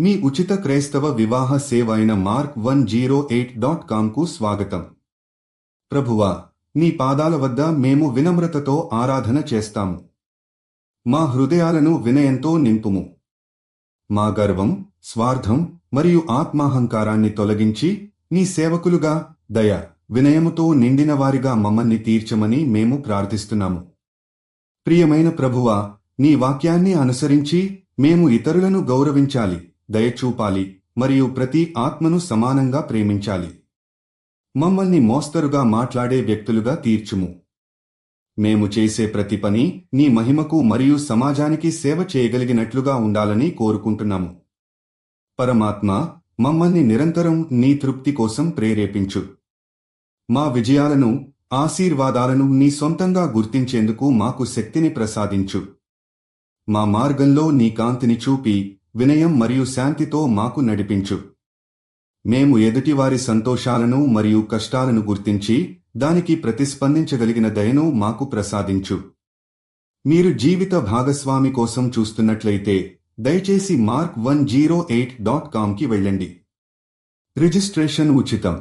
మీ ఉచిత క్రైస్తవ వివాహ సేవ అయిన Mark one zero eight dot కామ్కు స్వాగతం. ప్రభువా నీ పాదాల వద్ద మేము వినమ్రతతో ఆరాధన చేస్తాము. మా హృదయాలను వినయంతో నింపుము. మా గర్వం స్వార్థం మరియు ఆత్మాహంకారాన్ని తొలగించి నీ సేవకులుగా దయ వినయముతో నిండిన వారిగా మమ్మల్ని తీర్చమని మేము ప్రార్థిస్తున్నాము. ప్రియమైన ప్రభువా నీ వాక్యాన్ని అనుసరించి మేము ఇతరులను గౌరవించాలి. దయచూపాలి మరియు ప్రతి ఆత్మను సమానంగా ప్రేమించాలి. మమ్మల్ని మోస్తరుగా మాట్లాడే వ్యక్తులుగా తీర్చుము. మేము చేసే ప్రతి పని నీ మహిమకు మరియు సమాజానికి సేవ చేయగలిగినట్లుగా ఉండాలని కోరుకుంటున్నాము. పరమాత్మ మమ్మల్ని నిరంతరం నీ తృప్తి కోసం ప్రేరేపించు. మా విజయాలను ఆశీర్వాదాలను నీ సొంతంగా గుర్తించేందుకు మాకు శక్తిని ప్రసాదించు. మా మార్గంలో నీ కాంతిని చూపి వినయం మరియు శాంతితో మాకు నడిపించు. మేము ఎదుటివారి సంతోషాలను మరియు కష్టాలను గుర్తించి దానికి ప్రతిస్పందించగలిగిన దయను మాకు ప్రసాదించు. మీరు జీవిత భాగస్వామి కోసం చూస్తున్నట్లయితే దయచేసి Mark one zero eight dot కామ్కి వెళ్ళండి. రిజిస్ట్రేషన్ ఉచితం.